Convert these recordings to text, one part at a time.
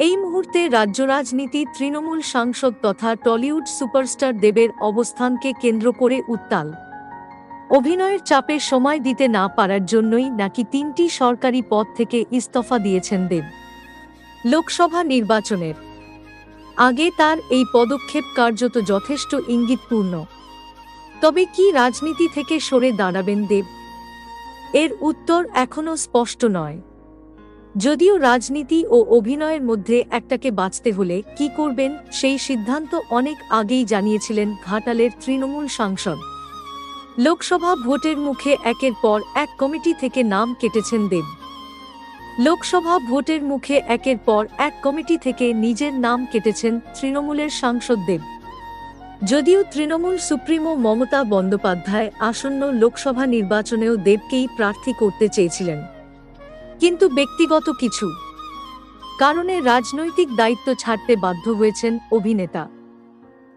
এই মুহূর্তে রাজ্য রাজনীতি তৃণমূল সাংসদ তথা টলিউড সুপারস্টার দেবের অবস্থানকে কেন্দ্র করে উত্তাল। অভিনয়ের চাপে সময় দিতে না পারার জন্যই নাকি তিনটি সরকারি পদ থেকে ইস্তফা দিয়েছেন দেব। লোকসভা নির্বাচনের। আগে তার এই পদক্ষেপ কার্যত যথেষ্ট ইঙ্গিতপূর্ণ। তবে কি রাজনীতি থেকে সরে দাঁড়াবেন দেব? এর উত্তর এখনও স্পষ্ট নয়। যদিও রাজনীতি ও অভিনয়ের মধ্যে একটাকে বাঁচতে হলে কি করবেন সেই সিদ্ধান্ত অনেক আগেই জানিয়েছিলেন ঘাটালের তৃণমূল সাংসদ। লোকসভা ভোটের মুখে একের পর এক কমিটি থেকে নাম কেটেছেন দেব। লোকসভা ভোটের মুখে একের পর এক কমিটি থেকে নিজের নাম কেটেছেন তৃণমূলের সাংসদ দেব। যদিও তৃণমূল সুপ্রিমো মমতা বন্দ্যোপাধ্যায় আসন্ন লোকসভা নির্বাচনেও দেবকেই প্রার্থী করতে চেয়েছিলেন। কিন্তু ব্যক্তিগত কিছু। কারণে রাজনৈতিক দায়িত্ব ছাড়তে বাধ্য হয়েছেন অভিনেতা।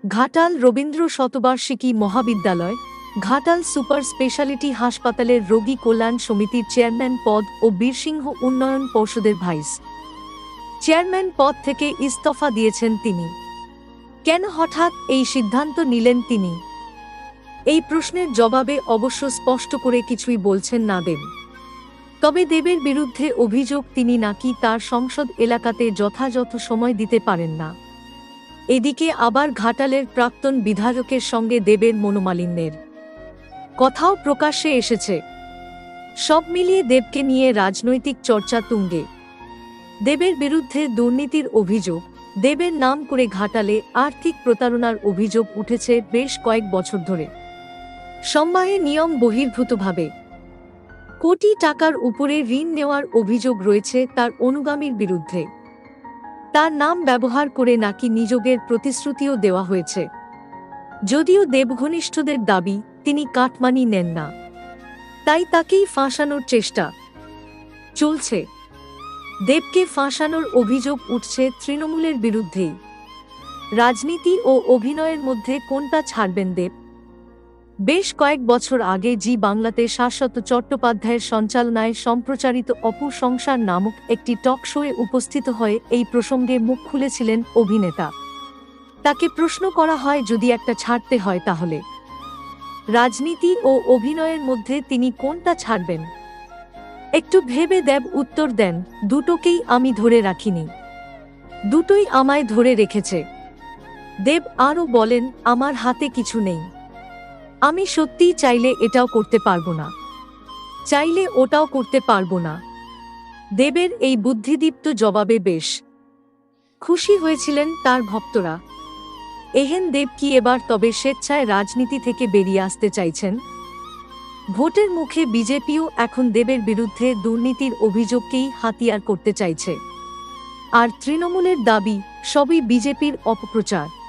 ঘাটাল রবীন্দ্র শতবার্ষিকী মহাবিদ্যালয়, ঘাটাল সুপার স্পেশালিটি হাসপাতালের রোগী কল্যাণ সমিতির চেয়ারম্যান পদ ও বীরসিংহ উন্নয়ন পর্ষদের ভাইস। চেয়ারম্যান পদ থেকে ইস্তফা দিয়েছেন তিনি। কেন হঠাৎ এই সিদ্ধান্ত নিলেন তিনি? এই প্রশ্নের জবাবে অবশ্য স্পষ্ট করে কিছুই বলছেন না দেব। তবে দেবের বিরুদ্ধে অভিযোগ তিনি নাকি তার সংসদ এলাকাতে যথাযথ সময় দিতে পারেন না। এদিকে আবার ঘাটালের প্রাক্তন বিধায়কের সঙ্গে দেবের মনোমালিন্যের কথাও প্রকাশ্যে এসেছে। সব মিলিয়ে দেবকে নিয়ে রাজনৈতিক চর্চা তুঙ্গে। দেবের বিরুদ্ধে দুর্নীতির অভিযোগ, দেবের নাম করে ঘাটালে আর্থিক প্রতারণার অভিযোগ উঠেছে বেশ কয়েক বছর ধরে। সম্মাহে নিয়ম বহির্ভূতভাবে কোটি টাকার উপরে ঋণ নেওয়ার অভিযোগ রয়েছে তার অনুগামীর বিরুদ্ধে। তার নাম ব্যবহার করে নাকি নিযোগের প্রতিশ্রুতিও দেওয়া হয়েছে। যদিও দেবঘনিষ্ঠদের দাবি, তিনি কাটমানি নেন না। তাই তাকেই ফাঁসানোর চেষ্টা। চলছে। দেবকে ফাঁসানোর অভিযোগ উঠছে তৃণমূলের বিরুদ্ধেই। রাজনীতি ও অভিনয়ের মধ্যে কোনটা ছাড়বেন দেব? বেশ কয়েক বছর আগে জি বাংলাতে শাশ্বত চট্টোপাধ্যায়ের সঞ্চালনায় সম্প্রচারিত অপু সংসার নামক একটি টক শোয়ে উপস্থিত হয়ে এই প্রসঙ্গে মুখ খুলেছিলেন অভিনেতা। তাকে প্রশ্ন করা হয়, যদি একটা ছাড়তে হয় তাহলে? রাজনীতি ও অভিনয়ের মধ্যে তিনি কোনটা ছাড়বেন? একটু ভেবে দেব উত্তর দেন, দুটোকেই আমি ধরে রাখিনি। দুটোই আমায় ধরে রেখেছে। দেব আরও বলেন, আমার হাতে কিছু নেই। আমি সত্যিই চাইলে এটাও করতে পারব না। চাইলে ওটাও করতে পারব না। দেবের এই বুদ্ধিদীপ্ত জবাবে বেশ। খুশি হয়েছিলেন তার ভক্তরা। এহেন দেব কি এবার তবে স্বেচ্ছায় রাজনীতি থেকে বেরিয়ে আসতে চাইছেন? ভোটের মুখে বিজেপিও এখন দেবের বিরুদ্ধে দুর্নীতির অভিযোগকেই হাতিয়ার করতে চাইছে। আর তৃণমূলের দাবি, সবই বিজেপির অপপ্রচার।